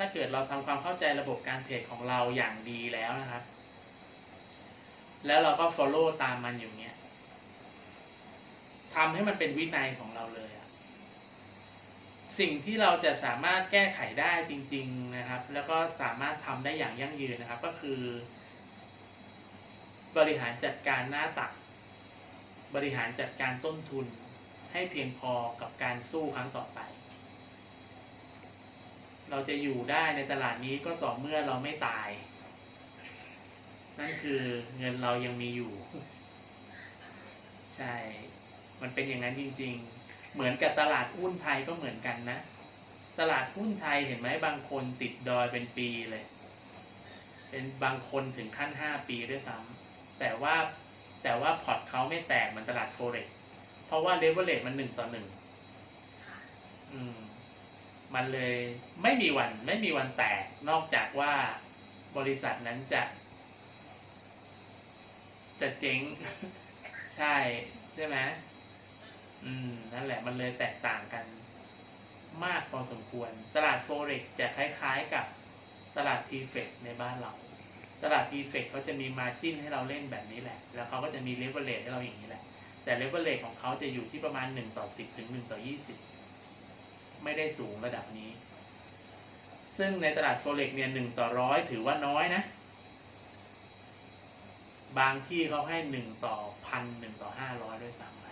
ถ้าเกิดเราทำความเข้าใจระบบการเทรดของเราอย่างดีแล้วนะครับ แล้วเราก็ follow ตามมันอยู่เนี้ยทำให้มันเป็นวินัยของเราเลยอะสิ่งที่เราจะสามารถแก้ไขได้จริง ๆนะครับ แล้วก็สามารถทำได้อย่างยั่งยืนนะครับ ก็คือ บริหารจัดการหน้าตัก บริหารจัดการต้นทุน ให้เพียงพอกับการสู้ครั้งต่อไป เราจะอยู่ได้ในตลาดนี้ก็ต่อเมื่อเราไม่ตาย นั่นคือเงินเรายังมีอยู่ ใช่ มันเป็นอย่างนั้นจริง ๆ เหมือนกับตลาดหุ้นไทยก็เหมือนกันนะ ตลาดหุ้นไทยเห็นไหมบางคนติดดอยเป็นปีเลย เป็นบางคนถึงขั้นห้าปีด้วยซ้ำแต่ว่าแต่ว่าพอร์ตเขาไม่แตกเหมือนตลาดโฟเร็กเพราะว่าเลเวลเลตมันหนึ่งต่อหนึ่ง มันเลยไม่มีวันไม่มีวันแตกนอกจากว่าบริษัทนั้นจะ จะเจ๊งใช่ใช่ไหมอืมนั่นแหละมันเลยแตกต่างกันมากพอสมควร ตลาดโฟเร็กจะคล้ายๆกับตลาดทีเฟกในบ้านเรา ตลาดทีเฟกเขาจะมีมาจิ้นให้เราเล่นแบบนี้แหละ แล้วเขาก็จะมีเลเวลเลทให้เราอย่างนี้แหละ แต่เลเวลเลทของเขาจะอยู่ที่ประมาณหนึ่งต่อสิบถึงหนึ่งต่อยี่สิบ ไม่ได้สูงระดับนี้ ซึ่งในตลาดโซเล็กเนี่ยหนึ่งต่อร้อยถือว่าน้อยนะ บางที่เขาให้หนึ่งต่อพันหนึ่งต่อห้าร้อยด้วยซ้ำ